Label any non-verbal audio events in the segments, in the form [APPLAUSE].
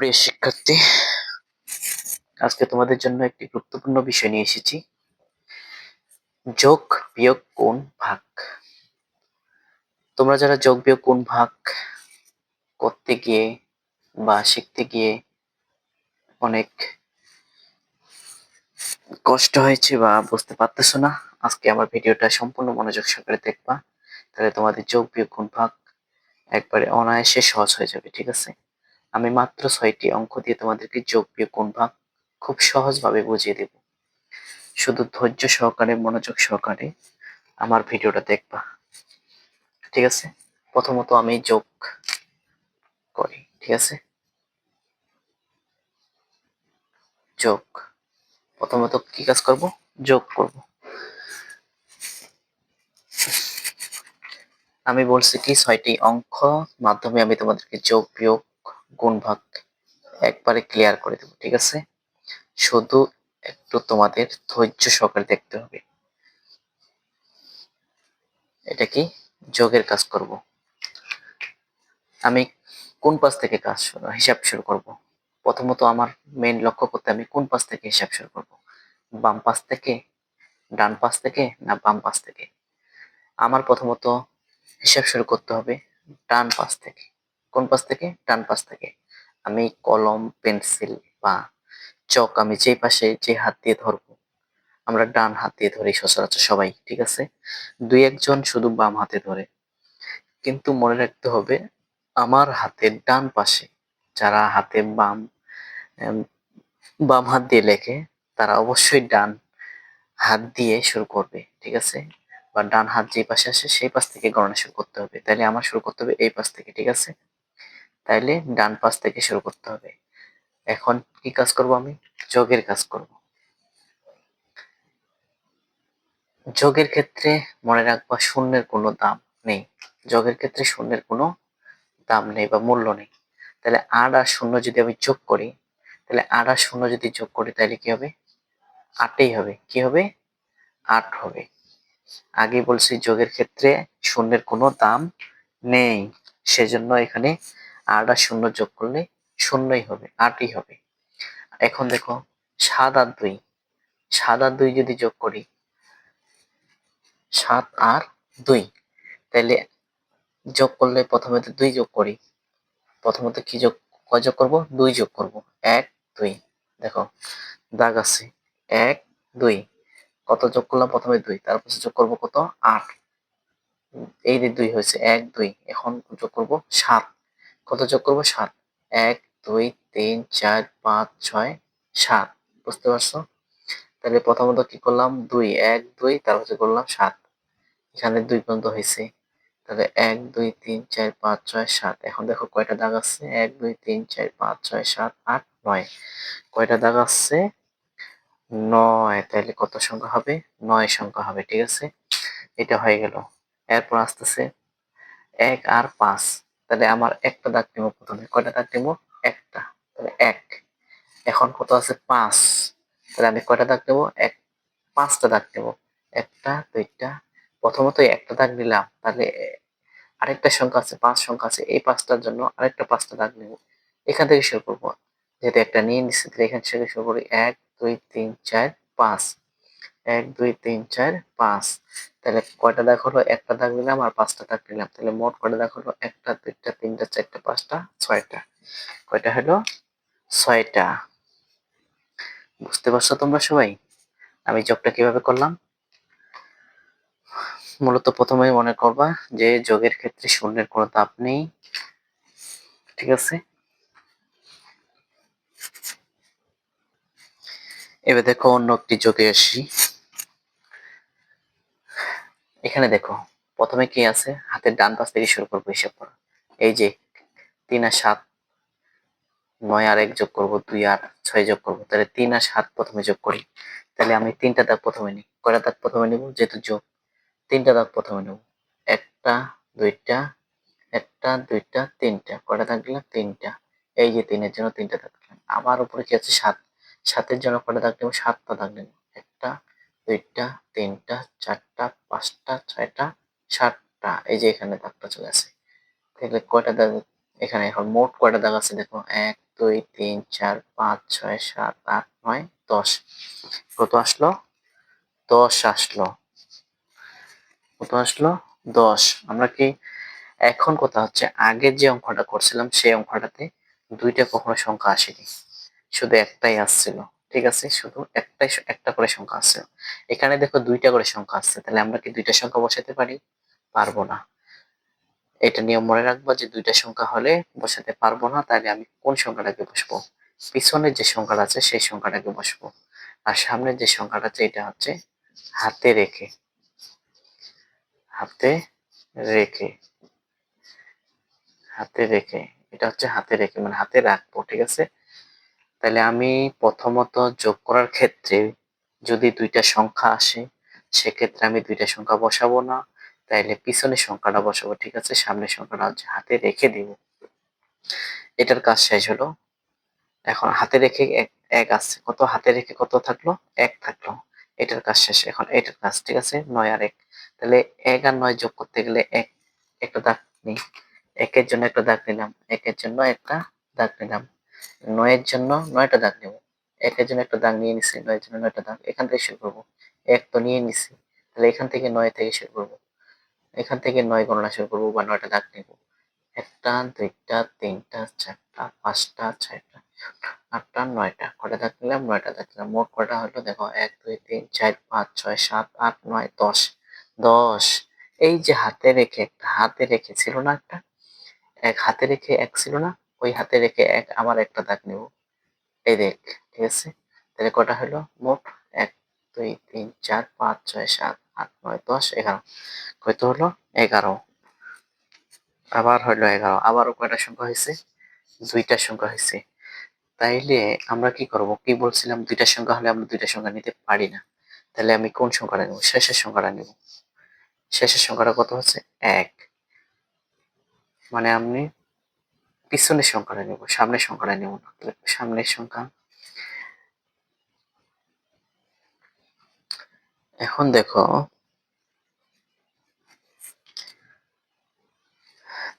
প্রিয় শিক্ষার্থী, আজকে তোমাদের জন্য একটি গুরুত্বপূর্ণ বিষয় নিয়ে এসেছি। যোগ বিয়োগ কোন ভাগ। তোমরা যারা যোগ বিয়োগ কোন ভাগ করতে গিয়ে বা শিখতে গিয়ে অনেক কষ্ট হয়েছে বা বুঝতে পারতেছো না, আজকে আমার ভিডিওটা সম্পূর্ণ মনোযোগ সহকারে দেখবা। তাহলে তোমাদের যোগ বিয়োগ কোন ভাগ একবারে অনায়াসে সহজ হয়ে যাবে, ঠিক আছে? আমি মাত্র ছয়টি অঙ্ক দিয়ে তোমাদেরকে যোগ বিয়োগ কোন ভাগ খুব সহজভাবে বুঝিয়ে দেব। শুধু ধৈর্য সহকারে, মনোযোগ সহকারে আমার ভিডিওটা দেখবা। ঠিক আছে? প্রথমত আমি যোগ করি, ঠিক আছে? যোগ। প্রথমত কি কাজ করব? যোগ করব। আমি বলছি কি, ছয়টি অঙ্ক মাধ্যমে আমি তোমাদেরকে যোগ, বিয়োগ গুণ ভাগ একবারে ক্লিয়ার করে দেবো, ঠিক আছে? শুধু একটু তোমাদের ধৈর্য সহকারে দেখতে হবে। এটা কি? যোগের কাজ করব। আমি কোন পাশ থেকে কাজ হিসাব শুরু করব? প্রথমত আমার মেইন লক্ষ্য করতে আমি কোন পাশ থেকে হিসাব শুরু করব? বাম পাশ থেকে, ডান পাশ থেকে না বাম পাশ থেকে? আমার প্রথমত হিসাব শুরু করতে হবে ডান পাশ থেকে। কোন পাশ থেকে? ডান পাশ থেকে। আমি কলম, পেন্সিল বা চক আমি যে পাশে যে হাত দিয়ে ধরবো, আমরা ডান হাত দিয়ে ধরি সচরাচর সবাই, ঠিক আছে? দুই একজন শুধু বাম হাতে ধরে। কিন্তু মনে রাখতে হবে, আমার হাতের ডান পাশে যারা হাতে বাম বাম হাত দিয়ে লেখে, তারা অবশ্যই ডান হাত দিয়ে শুরু করবে, ঠিক আছে? বা ডান হাত যে পাশে আসে, সেই পাশ থেকে গণনা শুরু করতে হবে। তাহলে আমার শুরু করতে হবে এই পাশ থেকে, ঠিক আছে? তাইলে ডান পাশ থেকে শুরু করতে হবে। এখন কি কাজ করব আমি? যোগের কাজ করব। যোগের ক্ষেত্রে মনে রাখবা শূন্যের কোনো দাম নেই। যোগের ক্ষেত্রে শূন্যের কোনো দাম নেই বা মূল্য নেই। তাহলে আট আর শূন্য যদি আমি যোগ করি তাহলে আট আর শূন্য যদি যোগ করি তাহলে কি হবে? আটই হবে। কি হবে? আট হবে। আগে বলছি যোগের ক্ষেত্রে শূন্যের কোনো দাম নেই। সেজন্য এখানে আট আর শূন্য যোগ করলে শূন্যই হবে, আটই হবে। এখন দেখো, সাত আর দুই। সাত আর দুই যদি যোগ করি, সাত আর দুই তাহলে যোগ করলে প্রথমে তো দুই যোগ করি প্রথমত কি যোগ কয় যোগ করব? দুই যোগ করব। এক, দুই। দেখো, দাগ আছে। এক, দুই। কত যোগ করলাম? প্রথমে দুই, তারপর যোগ করব কত? আট। এই যে দুই হয়েছে, এক, দুই। এখন যোগ করব সাত। কত যোগ করব? সাত। এক, দুই, তিন, চার, পাঁচ, ছয়, সাত। বুঝতে পারছ? তাহলে প্রথমত কি করলাম? দুই, এক, দুই, তারপর করলাম সাত। এখানে দুই পর্যন্ত হয়েছে। তাহলে এক, দুই, তিন, চার, পাঁচ, ছয়, সাত। এখন দেখো কয়টা দাগ আছে? এক, দুই, তিন, চার, পাঁচ, ছয়, সাত, আট, নয়। কয়টা দাগ আছে? নয়। তাহলে কত সংখ্যা হবে? নয় সংখ্যা হবে, ঠিক আছে? এটা হয়ে গেল। এরপর আসতেছে এক আর পাঁচ। তাহলে আমার একটা দাগ নেব প্রথমে। কয়টা দাগ নেব? একটা। তাহলে এক। এখন কত আছে? পাঁচ। তাহলে আমি কয়টা দাগ নেব? এক। পাঁচটা দাগ নেব। একটা, দুইটা। প্রথমত একটা দাগ নিলাম। তাহলে আরেকটা সংখ্যা আছে, পাঁচ সংখ্যা আছে। এই পাঁচটার জন্য আরেকটা পাঁচটা দাগ নেব। এখান থেকে শুরু করব। যেহেতু একটা নিয়ে নিচ্ছি তাহলে এখান থেকে শুরু করি। এক, দুই, তিন, চার, পাঁচ। এক, দুই, তিন, চার, পাঁচ। তাহলে কয়টা দাগ হলো? একটা দাগ নিলাম আর পাঁচটা দাগ নিলাম। তাহলে মোট কয়টা দাগ হলো? একটা, দুইটা, তিনটা, চারটা, পাঁচটা, ছয়টা। কয়টা হলো? ছয়টা। বুঝতে পারছ তোমরা সবাই? আমি যোগটা কীভাবে করলাম? মূলত প্রথমে মনে করবা যে যোগের ক্ষেত্রে শূন্যের কোনো তাপ নেই। ঠিক আছে? এবার দেখো অন্য একটি যোগে আসি। এখানে দেখো, প্রথমে কি আছে? হাতের ডান পাশ থেকে শুরু করব হিসাব করা। এই যে তিন আর সাত, নয় আর এক যোগ করব, দুই আর ছয় যোগ করব। তাহলে তিন আর সাত প্রথমে যোগ করি। তাহলে আমি তিনটা দাগ প্রথমে নিই। কয়টা দাগ প্রথমে নিব? যেহেতু যোগ, তিনটা দাগ প্রথমে নেব। একটা, দুইটা একটা, দুইটা, তিনটা। কয়টা দাগ দিলাম? তিনটা। এই যে তিনের জন্য তিনটা দাগ দিলাম। আবার উপরে কি আছে? সাত। সাতের জন্য কয়টা দাগ নেব? সাতটা দাগ নেব। একটা দুইটা তিনটা, চারটা, পাঁচটা, ছয়টা, সাতটা, এই যে এখানে দাগটা চলে আসে। তাহলে কয়টা দাগ এখানে? এখন মোট কয়টা দাগ আছে দেখো? এক, দুই, তিন, চার, পাঁচ, ছয়, সাত, আট, নয়, দশ। কত আসলো? দশ আসলো। কত আসলো? দশ। আমরা কি এখন কথা হচ্ছে আগের যে অঙ্কটা করছিলাম, সেই অঙ্কটাতে দুইটা কখনো সংখ্যা আসেনি। শুধু একটাই আসছিল। ঠিক আছে? শুধু একটাই একটা করে সংখ্যা আছে। এখানে দেখো দুইটা করে সংখ্যা আছে, তাহলে আমরা কি দুইটা সংখ্যা বসাতে পারি? পারব না। এটা নিয়ম মনে রাখব যে দুইটা সংখ্যা হলে বসাতে পারব না, তাহলে আমি কোন সংখ্যাটাকে বসবো? পিছনের যে সংখ্যাটা আছে, সেই সংখ্যাটাকে বসবো। আর সামনের যে সংখ্যাটা আছে, এটা হচ্ছে হাতে রেখে। হাতে রেখে। হাতে রেখে। এটা হচ্ছে হাতে রেখে মানে হাতে রাখব, ঠিক আছে? তাহলে আমি প্রথমত যোগ করার ক্ষেত্রে যদি দুইটা সংখ্যা আসে, সেক্ষেত্রে আমি দুইটা সংখ্যা বসাবো না। তাইলে পিছনের সংখ্যাটা বসাবো, ঠিক আছে? সামনের সংখ্যাটা হচ্ছে হাতে রেখে দিব। এটার কাজ শেষ হলো। এখন হাতে রেখে এক আসছে কত হাতে রেখে কত থাকল? এক থাকল। এটার কাজ শেষ। এখন এটার কাজ, ঠিক আছে? নয় আর এক। তাহলে এক আর নয় যোগ করতে গেলে এক, একটা দাগ নিই। একের জন্য একটা দাগ নিলাম। একের জন্য একটা দাগ নিলাম। নয়ের জন্য নয়টা দাগ নেব। একের জন্য একটা দাগ নিয়ে নিছি, নয়ের জন্য নয়টা দাগ। এখান থেকে শুরু করব। এক তো নিয়ে নিছি, তাহলে এখান থেকে নয় থেকে শুরু করব। এখান থেকে নয় গণনা শুরু করব বা নয়টা দাগ নেব। একটা, দুইটা, তিনটা, চারটা, পাঁচটা, ছয়টা, আটটা, নয়টা। কটা দাগ নিলাম? নয়টা দাগ নিলাম। মোট কটা হলো? দেখো, এক, দুই, তিন, চার, পাঁচ, ছয়, সাত, আট, নয়, দশ। দশ। এই যে হাতে রেখে, একটা হাতে রেখে ছিল না একটা? এক হাতে রেখে এক ছিল না? ওই হাতে রেখে এক, আমার একটা দাগ নেব। এই দেখ, ঠিক আছে? তাহলে কটা হলো? মোট এক, দুই, তিন, চার, পাঁচ, ছয়, সাত, আট, নয়, দশ, এগারো। কত হলো? এগারো। আবার হলো এগারো। আবারও কয়টা সংখ্যা হয়েছে? দুইটা সংখ্যা হয়েছে। তাইলে আমরা কি করব? কি বলছিলাম? দুইটা সংখ্যা হলে আমরা দুইটা সংখ্যা নিতে পারি না। তাহলে আমি কোন সংখ্যাটা নেব? শেষের সংখ্যাটা নেব। শেষের সংখ্যাটা কত হচ্ছে? এক। মানে আমি পিছনের সংখ্যাটা নেব সামনের সংখ্যাটা নেব না। সামনের সংখ্যা। এখন দেখো,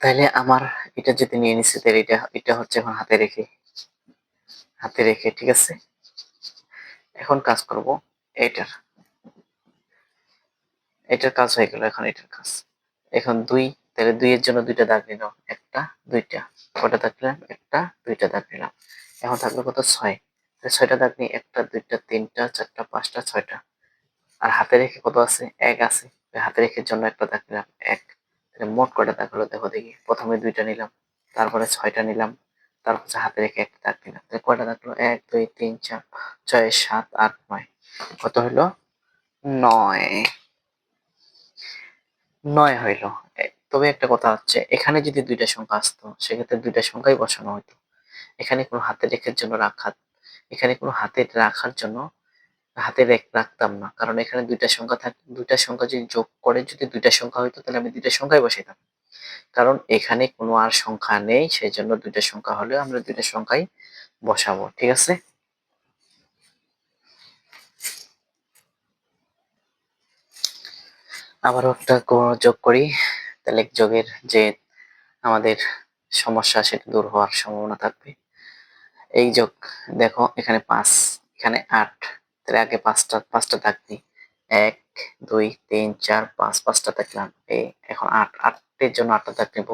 তাহলে আমার এটা যদি নিয়ে নিচ্ছে তাহলে এটা এটা হচ্ছে এখন হাতে রেখে হাতে রেখে, ঠিক আছে? এখন কাজ করব এটার এটার কাজ হয়ে গেল এখন এটার কাজ। এখন দুই তাহলে দুইয়ের জন্য দুইটা দাগ নিলাম, একটা, দুইটা। কটা দাগ নিলাম, একটা, দুইটা দাগ নিলাম। এখন থাকল কত? ছয়। ছয়টা দাগ নিই একটা, দুইটা, তিনটা, চারটা, পাঁচটা, ছয়টা। আর হাতে রেখে কত আছে? এক আছে। হাতে রেখের জন্য একটা দাগ নিলাম, এক। তাহলে মোট কটা দাগ হলো? দেখো দেখি। প্রথমে দুইটা নিলাম, তারপরে ছয়টা নিলাম, তারপর হাতে রেখে একটা দাগ নিলাম। কয়টা দাগ হলো? এক, দুই, তিন, চার, ছয়, সাত, আট, নয়। কত হলো? নয়। নয় হইল। তবে একটা কথা হচ্ছে, এখানে যদি দুইটা সংখ্যা আসতো, সেক্ষেত্রে দুইটা সংখ্যাই বসানো হতো এখানে কোনো হাতে রেখের জন্য রাখা, এখানে কোনো হাতে রাখার জন্য হাতে রাখতাম না। কারণ এখানে দুইটা সংখ্যা থাক, দুইটা সংখ্যা যদি যোগ করে যদি দুইটা সংখ্যা হইতো, তাহলে আমি দুইটা সংখ্যাই বসাইতাম। কারণ এখানে কোনো আর সংখ্যা নেই সেই জন্য দুইটা সংখ্যা হলেও আমরা দুইটা সংখ্যাই বসাবো, ঠিক আছে? আবারও একটা যোগ করি। তাহলে যোগের যে আমাদের সমস্যা সেটা দূর হওয়ার সম্ভাবনা থাকবে। এই যোগ দেখো, এখানে পাঁচ, এখানে আট তাহলে আগে পাঁচটা পাঁচটা থাকবি। এক, দুই, তিন, চার, পাঁচ, পাঁচটা থাকলাম এই এখন আট, আটের জন্য আটটা দাগ নেব।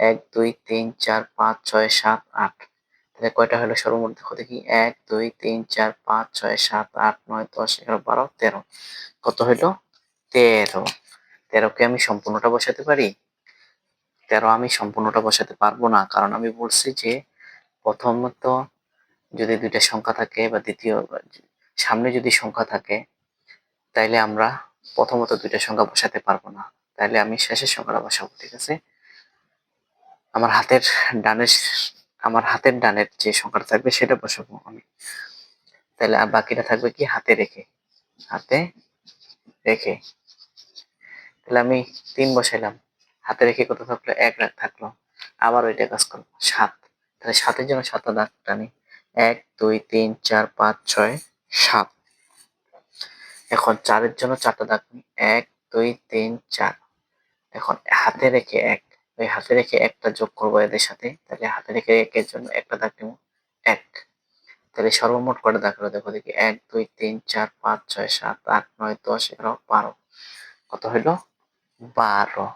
এক, দুই, তিন, চার, পাঁচ, ছয়, সাত, আট। তাহলে কয়টা হলো সর্বমোট? দেখো দেখি। এক, দুই, তিন, চার, পাঁচ, ছয়, সাত, আট, নয়, দশ, এগারো, বারো, তেরো। কত হইল তেরো। তেরোকে আমি সম্পূর্ণটা বসাতে পারি? তেরো আমি সম্পূর্ণটা বসাতে পারব না, কারণ আমি বলছি যে প্রথমত যদি দুইটা সংখ্যা থাকে বা দ্বিতীয় সামনে যদি সংখ্যা থাকে, তাইলে আমরা প্রথমত দুইটা সংখ্যা বসাতে পারব না। তাইলে আমি শেষের সংখ্যাটা বসাবো, ঠিক আছে? আমার হাতের ডানের আমার হাতের ডানের যে সংখ্যাটা থাকবে সেটা বসাবো আমি। তাহলে আর বাকিটা থাকবে কি? হাতে রেখে। হাতে রেখে। তাহলে আমি তিন বসাইলাম। হাতে রেখে কত থাকল? এক রাখ থাকল। আবার ওইটা কাজ করব সাত। তাহলে সাতের জন্য সাতটা দাগ টানি। এক, দুই, তিন, চার, পাঁচ, ছয়, সাত। এখন চারের জন্য চারটা দাগ এক, দুই, তিন, চার। এখন হাতে রেখে এক। ওই হাতে রেখে একটা যোগ করব এদের সাথে। তাহলে হাতে রেখে একের জন্য একটা দাগ নেব। এক। তাহলে সর্বমোট কটা দাগ হলো? দেখো দেখি। এক, দুই, তিন, চার, পাঁচ, ছয়, সাত, আট, নয়, দশ, এগারো, বারো। কত হইল? বারো।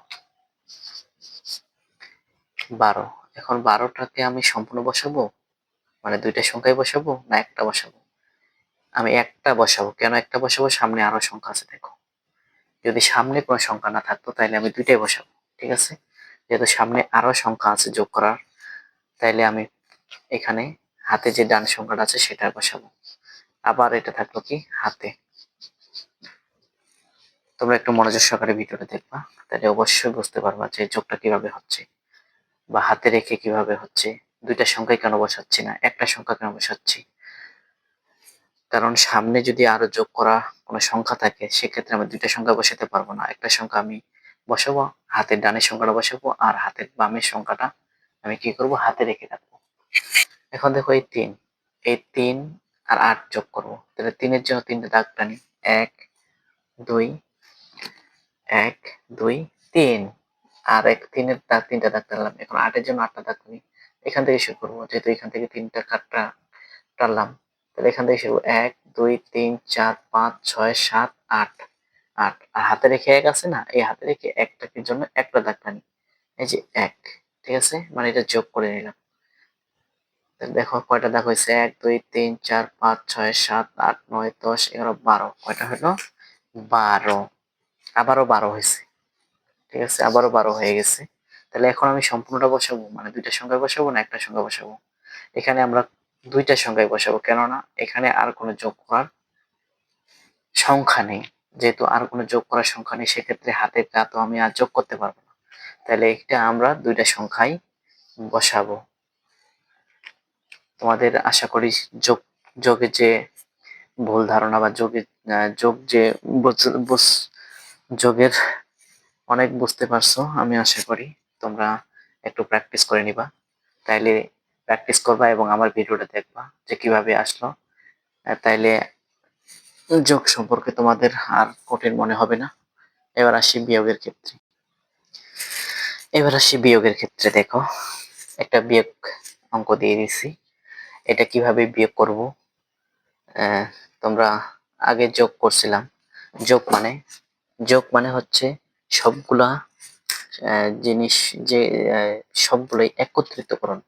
বারো। এখন বারোটাকে আমি সম্পূর্ণ বসাবো? মানে দুইটা সংখ্যায় বসাবো না একটা বসাবো? আমি একটা বসাবো। কেন একটা বসাবো? সামনে আরও সংখ্যা আছে, দেখো। যদি সামনে কোনো সংখ্যা না থাকতো তাহলে আমি দুইটাই বসাবো, ঠিক আছে? যেহেতু সামনে আরও সংখ্যা আছে যোগ করার, তাইলে আমি এখানে হাতে যে ডান সংখ্যাটা আছে, সেটা বসাবো। আবার এটা থাকল কি? হাতে। তোমরা একটু মনোযোগ সহকারে ভিডিওটা দেখবা, তাহলে অবশ্যই বুঝতে পারবা যে যোগটা কীভাবে হচ্ছে বা হাতে রেখে কীভাবে হচ্ছে। দুইটা সংখ্যায় কেন বসাচ্ছি না? একটা সংখ্যা কেন বসাচ্ছি? কারণ সামনে যদি আরও যোগ করা কোনো সংখ্যা থাকে, সেক্ষেত্রে আমি দুইটা সংখ্যা বসাতে পারব না। একটা সংখ্যা আমি বসাবো, হাতের ডানের সংখ্যাটা বসাবো, আর হাতের বামের সংখ্যাটা আমি কি করব? হাতে রেখে রাখব। এখন দেখো এই তিন এই তিন আর আট যোগ করব। তাহলে তিনের জন্য তিনটে দাগ টানি। এক, দুই এক, দুই, তিন। আর এক, তিনের দাগ, তিনটা দাগ টানলাম। এখন আটের জন্য আটটা দাগ টানি এখান থেকে শুরু করব। যেহেতু এখান থেকে তিনটা কাটটা টানলাম, তাহলে এখান থেকে শুরু এক, দুই, তিন, চার, পাঁচ, ছয়, সাত, আট। আট। আর হাতে রেখে এক আছে না? এই হাতে রেখে একটাকে জন্য একটা দাগ টানি। এই যে এক, ঠিক আছে? মানে এটা যোগ করে নিলাম। দেখো কয়টা দাগ হয়েছে? এক, দুই, তিন, চার, পাঁচ, ছয়, সাত, আট, নয়, দশ, এগারো, বারো। কয়টা হলো? বারো। আবারও বারো হয়েছে। ঠিক আছে? আবারও বারো হয়ে গেছে। তাহলে এখন আমি সম্পূর্ণটা বসাবো? মানে দুইটা সংখ্যায় বসাবো না একটা সংখ্যা বসাবো? এখানে আমরা দুইটা সংখ্যায় বসাবো, কেননা এখানে আর কোনো যোগ করার সংখ্যা নেই। যেহেতু আর কোনো যোগ করার সংখ্যা নেই, সেক্ষেত্রে হাতের কা তো আমি আর যোগ করতে পারব না। তাহলে এটা আমরা দুইটা সংখ্যায় বসাবো। তোমাদের আশা করি যোগ, যোগের যে ভুল ধারণা বা যোগের যোগ যে যোগের অনেক বুঝতে পারছ, আমি আশা করি তোমরা একটু প্র্যাকটিস করে নিবা। তাইলে প্র্যাকটিস করবা এবং আমার ভিডিওটা দেখবা যে কীভাবে আসলো। তাইলে যোগ সম্পর্কে তোমাদের আর কঠিন মনে হবে না। এবার আসি বিয়োগের ক্ষেত্রে। এবার আসি বিয়োগের ক্ষেত্রে দেখো, একটা বিয়োগ অঙ্ক দিয়ে দিছি। এটা কীভাবে বিয়োগ করব? তোমরা আগে যোগ করছিলাম। যোগ মানে যোগ মানে হচ্ছে সবগুলা জিনিস যে সবগুলোই একত্রিতকরণ।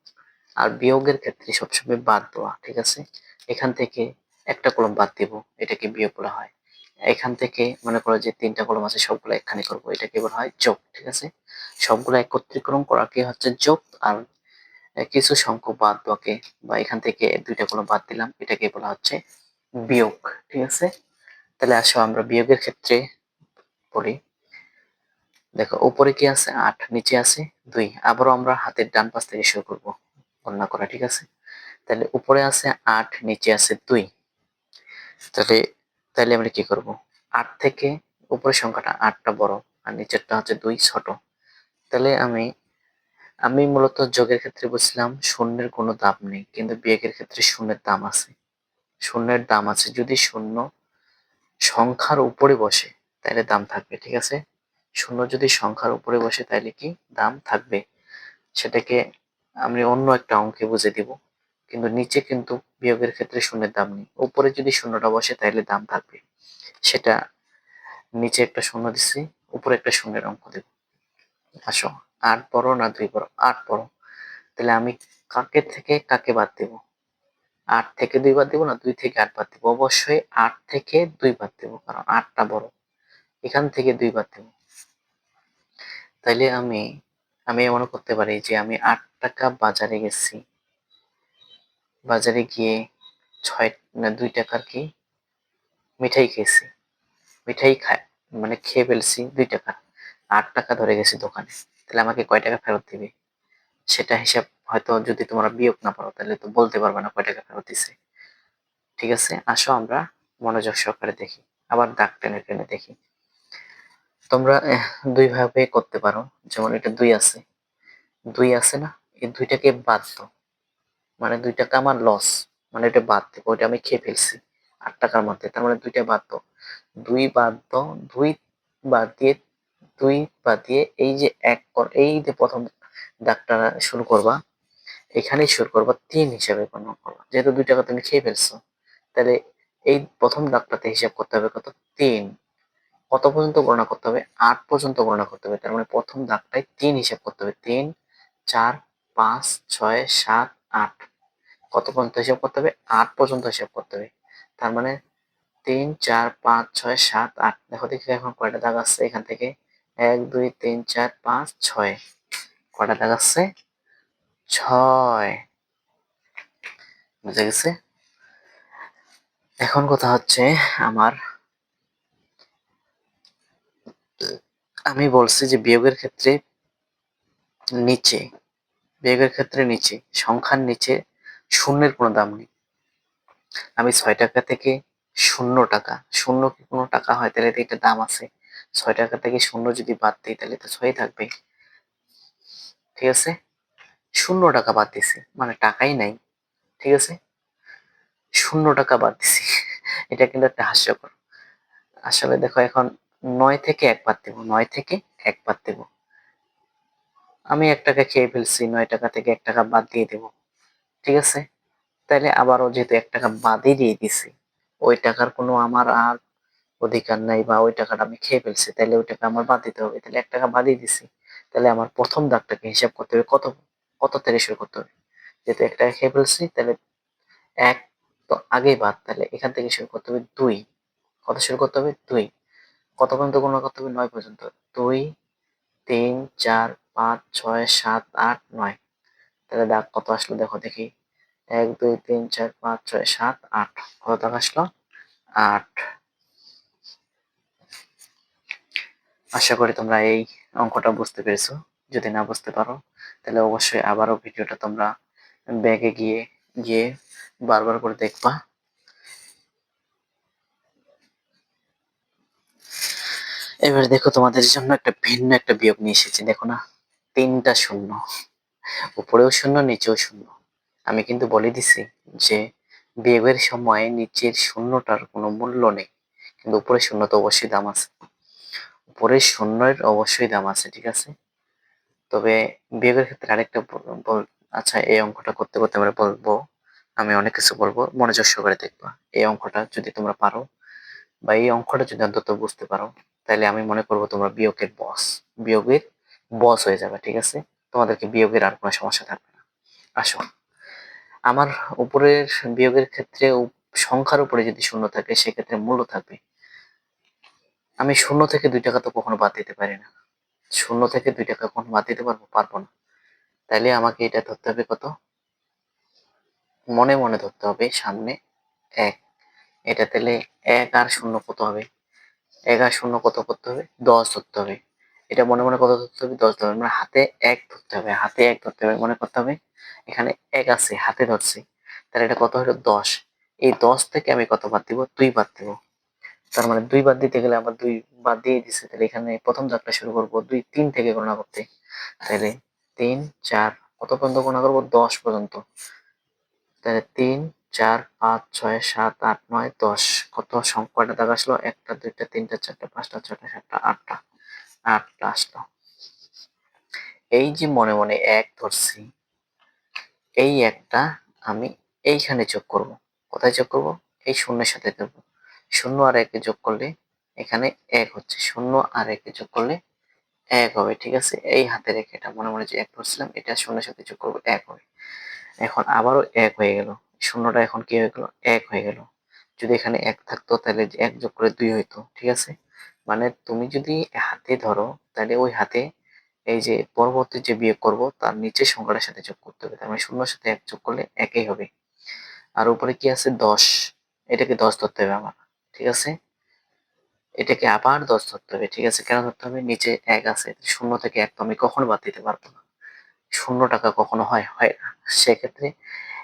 আর বিয়োগের ক্ষেত্রে সবসময় বাদ দেওয়া, ঠিক আছে? এখান থেকে একটা কলম বাদ দিব, এটাকে বিয়োগ বলা হয়। এখান থেকে মনে করো যে তিনটা কলম আছে, সবগুলো একখানে করব, এটাকে বলা হয় যোগ, ঠিক আছে? সবগুলো একত্রীকরণ করাকে হচ্ছে যোগ, আর কিছু সংখ্যক বাদ দেওয়াকে, বা এখান থেকে দুইটা কলম বাদ দিলাম, এটাকে বলা হচ্ছে বিয়োগ, ঠিক আছে? তাহলে আসো আমরা বিয়োগের ক্ষেত্রে পড়ি দেখো, উপরে কি আছে? আট, নিচে আছে দুই। আবারও আমরা হাতের ডান পাশ থেকে শুরু করব, গণনা করা, ঠিক আছে? তাহলে উপরে আছে আট, নিচে আছে দুই। তাহলে তাহলে আমরা কি করব? আট থেকে উপরের সংখ্যাটা আটটা বড় আর নিচেরটা হচ্ছে দুই, ছোট। তাহলে আমি আমি মূলত যোগের ক্ষেত্রে বলছিলাম শূন্যের কোনো দাম নেই, কিন্তু বিয়োগের ক্ষেত্রে শূন্যের দাম আছে। শূন্যের দাম আছে যদি শূন্য সংখ্যার উপরে বসে তাহলে দাম থাকবে, ঠিক আছে? শূন্য যদি সংখ্যার উপরে বসে তাহলে কি দাম থাকবে? সেটাকে আমি অন্য একটা অঙ্কে বুঝে দিব। কিন্তু নিচে কিন্তু বিয়োগের ক্ষেত্রে শূন্যের দাম নেই। উপরে যদি শূন্যটা বসে তাহলে দাম থাকবে। সেটা নিচে একটা শূন্য দিচ্ছি উপরে একটা শূন্যের অঙ্ক দেব। আসো, আট বড় না দুই বড় আট বড় তাহলে আমি কাকে থেকে কাকে বাদ দেব? আট থেকে দুই বাদ দেবো না? দুই থেকে আট বাদ দেবো। অবশ্যই আট থেকে দুই বাদ দেবো, কারণ আটটা বড়। এখান থেকে দুই বাদ দেবো। তাইলে আমি আমি এমন করতে পারি যে আমি আট টাকা বাজারে গেছি। বাজারে গিয়ে ছয়, না দুই টাকার কি? মিঠাই খেয়েছি। মিঠাই খায় মানে খেয়ে ফেলছি দুই টাকা আট টাকা ধরে গেছি দোকানে। তাহলে আমাকে কয় টাকা ফেরত দিবে? সেটা হিসাব হয়তো যদি তোমরা বিয়োগ না পারো তাহলে তো বলতে পারবে না কয় টাকা ফেরত দিছে। ঠিক আছে? আসো আমরা মনোযোগ সহকারে দেখি। আবার দাগ টেনে টেনে দেখি। তোমরা দুই ভাবে করতে পারো। যেমন এটা দুই আছে। দুই আছে না? এই দুইটাকে বাদ দাও। মানে দুই টাকা আমার লস মানে এটা বাদ দেবো। ওইটা আমি খেয়ে ফেলছি। আট টাকার মধ্যে। তার মানে দুইটা বাদ দাও। দুই বাদ দাও। দুই বাদ দিয়ে, দুই বাদ দিয়ে এই যে এক কর, এই যে প্রথম দাগটা শুরু করবা, এখানেই শুরু করবা তিন হিসাবে গণনা করবা। যেহেতু দুই টাকা তুমি খেয়ে ফেলছো, তাহলে এই প্রথম দাগটাতে হিসাব করতে হবে কত? তিন। কত পর্যন্ত গণনা করতে হবে? আট পর্যন্ত গণনা করতে হবে। তার মানে প্রথম দাগটায় তিন হিসাব করতে হবে। তিন, চার, পাঁচ, ছয়, সাত, আট। কত পর্যন্ত হিসাব করতে হবে? আট পর্যন্ত হিসাব করতে হবে। তার মানে তিন, চার, পাঁচ, ছয়, সাত, আট। দেখো, দেখি এখন কয়টা দাগ আসছে এখান থেকে। এক, দুই, তিন, চার, পাঁচ, ছয়। কয়টা দাগ আসছে ছয়। বুঝে গেছে? এখন কথা হচ্ছে আমার আমি বলছি যে বিয়োগের ক্ষেত্রে নিচে, বিয়োগের ক্ষেত্রে নিচে, সংখ্যার নিচে শূন্যের কোনো দাম নেই। আমি ছয় টাকা থেকে শূন্য টাকা, শূন্য কি কোনো টাকা হয়? তাহলে এটা দাম আছে। ছয় টাকা থেকে শূন্য যদি বাদ দিই, তাহলে তো ছয় থাকবে। ঠিক আছে? শূন্য টাকা বাদ দিছি মানে টাকাই নাই। ঠিক আছে? শূন্য টাকা বাদ দিছি। [LAUGHS] এটা কিন্তু একটা হাস্যকর। আসলে দেখো এখন নয় থেকে এক বাদ দেবো, নয় থেকে এক বাদ দেবো। আমি এক টাকা খেয়ে ফেলছি, নয় টাকা থেকে এক টাকা বাদ দিয়ে দেবো। ঠিক আছে? তাহলে আবারও যেহেতু এক টাকা বাদই দিয়ে দিছি, ওই টাকার কোনো আমার আর অধিকার নাই বা ওই টাকাটা আমি খেয়ে ফেলছি তাহলে ওই টাকা আমার বাদ দিতে হবে। তাহলে এক টাকা বাদই দিছি তাহলে আমার প্রথম দাগটাকে হিসাব করতে হবে কত কত থেকে শুরু করতে হবে? যেহেতু এক টাকা খেয়ে ফেলছি তাহলে এক, তো আগেই বাদ তাহলে এখান থেকে শুরু করতে হবে দুই। কত শুরু করতে হবে? দুই। কত পর্যন্ত গণনা করতে হবে? নয় পর্যন্ত। দুই, তিন, চার, পাঁচ, ছয়, সাত, আট, নয়। তাহলে দাগ কত আসলো দেখো দেখি। এক, দুই, তিন, চার, পাঁচ, ছয়, সাত, আট। কত দাগ আসলো? আট। আশা করি তোমরা এই অঙ্কটা বুঝতে পেরেছ। যদি না বুঝতে পারো, তাহলে অবশ্যই আবারও ভিডিওটা তোমরা ব্যাগে গিয়ে গিয়ে বারবার করে দেখবা। এবার দেখো তোমাদের জন্য একটা ভিন্ন একটা বিয়োগ নিয়ে এসেছি, দেখো না? তিনটা শূন্য। উপরেও শূন্য, নিচেও শূন্য। আমি কিন্তু বলে দিছি যে বিয়োগের সময় নিচের শূন্যটার কোনো মূল্য নেই, কিন্তু উপরে শূন্য তো অবশ্যই দাম আছে। উপরের শূন্যের অবশ্যই দাম আছে, ঠিক আছে? তবে বিয়োগের ক্ষেত্রে আরেকটা আচ্ছা এই অঙ্কটা করতে করতে আমরা বলব, আমি অনেক কিছু বলব, মনোযোগ সহকারে দেখবা। এই অঙ্কটা যদি তোমরা পারো বা এই অঙ্কটা যদি অন্তত বুঝতে পারো তাহলে আমি মনে করব তোমরা বিয়োগের বস বিয়োগের বস হয়ে যাবে, ঠিক আছে? তোমাদেরকে বিয়োগের আর কোনো সমস্যা থাকবে না। আসো। আমার উপরের বিয়োগের ক্ষেত্রে সংখ্যার উপরে যদি শূন্য থাকে, সেক্ষেত্রে মূল্য থাকবে। আমি শূন্য থেকে দুই টাকা তো কখনো বাদ দিতে পারি না। শূন্য থেকে দুই টাকা কখনো বাদ দিতে পারব পারব না। তাইলে আমাকে এটা ধরতে হবে কত? মনে মনে ধরতে হবে, সামনে এক। এটা তাহলে এক আর শূন্য কত হবে? এক আর শূন্য কত করতে হবে? দশ ধরতে হবে। এটা মনে মনে কত ধরতে হবে? দশ ধরতে হবে। মানে হাতে এক ধরতে হবে। হাতে এক ধরতে হবে মনে করতে হবে। এখানে এক আছে, হাতে ধরছি। তাহলে এটা কত হলো? দশ। এই দশ থেকে আমি কত বাদ দিব? দুই বাদ দিব। তার মানে দুই বাদ দিতে গেলে আবার দুই বাদ দিয়ে দিছে। তাহলে এখানে প্রথম যাত্রা শুরু করব। দুই, তিন থেকে গণনা করতে। তাহলে তিন, চার, কত পর্যন্ত গণনা করব? দশ পর্যন্ত। তাহলে তিন চার, পাঁচ, ছয়, সাত, আট, নয়, দশ। কত সংখ্যাটা দেখা আসলো? একটা, দুইটা, তিনটা, চারটা, পাঁচটা, ছয়টা, সাতটা, আটটা। আটটা আসলো। এই যে মনে মনে এক ধরছি, এই একটা আমি এইখানে যোগ করব। কোথায় যোগ করব? এই শূন্যের সাথে দেব। শূন্য আর একে যোগ করলে এখানে এক হচ্ছে শূন্য, আর একে যোগ করলে এক হবে, ঠিক আছে? এই হাতে রেখে এটা মনে মনে যে এক ধরছিলাম, এটা শূন্যের সাথে যোগ করব, এক হবে। এখন আবারও এক হয়ে গেল। শূন্যটা এখন কি হয়ে গেল? এক হয়ে গেল। যদি এখানে এক থাকতো, তাহলে এক যোগ করে দুই হইতো, ঠিক আছে? মানে তুমি যদি হাতে ধরো, তাহলে ওই হাতে এই যে পরবর্তী যে বিয়োগ করব, তার নিচে সংখ্যাটার সাথে যোগ করতে হবে। তার মানে শূন্যর সাথে এক যোগ করলে একই হবে। আর উপরে কি আছে? দশ। এটাকে দশ ধরতে হবে আমার, ঠিক আছে? এটাকে আবার দশ ধরতে হবে, ঠিক আছে? কেন ধরতে হবে? নিচে এক আছে। শূন্য থেকে এক তো আমি কখনো বাদ দিতে পারব না। শূন্য টাকা কখনো হয় হয় না। সেক্ষেত্রে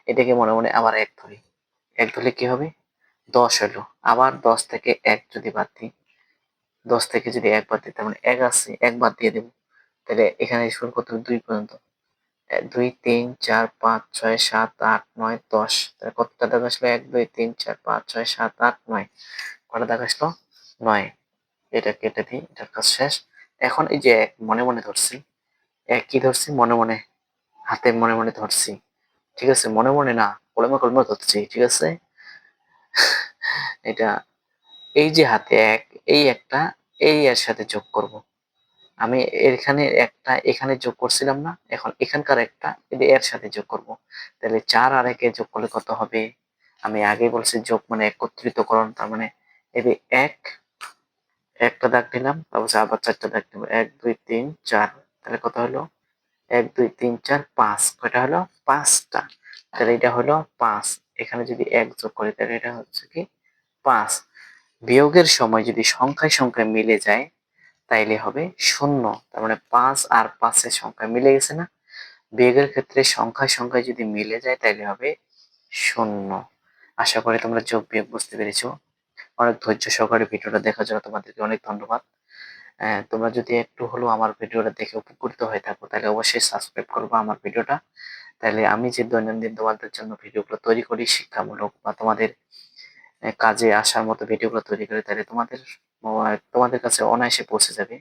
এটাকে মনে মনে আবার এক ধরি। এক ধরলে কি হবে? দশ হলো। আবার দশ থেকে এক যদি বাদ দিই, দশ থেকে যদি এক বাদ দিই, তার মানে এক আছে, এক বাদ দিয়ে দেবো। তাহলে এখানে শুরু করতে হবে দুই পর্যন্ত। দুই, তিন, চার, পাঁচ, ছয়, সাত, আট, নয়, দশ। তাহলে কতটা দেখা আসলো? এক, দুই, তিন, চার, পাঁচ, ছয়, সাত, আট, নয়। কটা দেখা আসলো? নয়। এটা কেটে দিই, এটার কাজ শেষ। এখন এই যে এক, মনে মনে ধরছি। এক কি ধরছি? মনে মনে, হাতে মনে মনে ধরছি। ঠিক আছে, মনে মনে না, কলমে কলমে ধরছি, ঠিক আছে? এটা এই যে হাতে এক, এই একটা, এই এর সাথে যোগ করব। আমি এখানে একটা, এখানে যোগ করছিলাম না, এখন এখানকার একটা এর সাথে যোগ করব। তাহলে চার আর একে যোগ করলে কত হবে? আমি আগে বলছি যোগ মানে একত্রিতকরণ, তার মানে এই এক, একটা দাগ দিলাম, তারপর আবার চারটা দাগ দিব এক, দুই, তিন, চার, তাহলে কত হলো? এক, দুই, তিন, চার, পাঁচ, কয়টা হলো? পাঁচটা। তাহলে এটা হলো পাঁচ। এখানে যদি এক যোগ করি, তাহলে এটা হচ্ছে কি? পাঁচ। বিয়োগের সময় যদি সংখ্যায় সংখ্যায় মিলে যায়, তাইলে হবে শূন্য। তার মানে পাঁচ আর পাঁচের সংখ্যা মিলে গেছে না? বিয়োগের ক্ষেত্রে সংখ্যায় সংখ্যায় যদি মিলে যায়, তাইলে হবে শূন্য। আশা করি তোমরা যোগ বিয়োগ বুঝতে পেরেছ। অনেক ধৈর্য সহকারে ভিডিওটা দেখার জন্য তোমাদেরকে অনেক ধন্যবাদ। তোমরা যদি একটু হলেও আমার ভিডিওটা দেখে উপকৃত হয়ে থাকো, তাহলে অবশ্যই সাবস্ক্রাইব করব আমার ভিডিওটা। তাহলে আমি যে দৈনন্দিন তোমাদের জন্য ভিডিওগুলো তৈরি করি, শিক্ষামূলক বা তোমাদের কাজে আসার মতো ভিডিওগুলো তৈরি করি, তাহলে তোমাদের তোমাদের কাছে অনায়াসে পৌঁছে যাবে।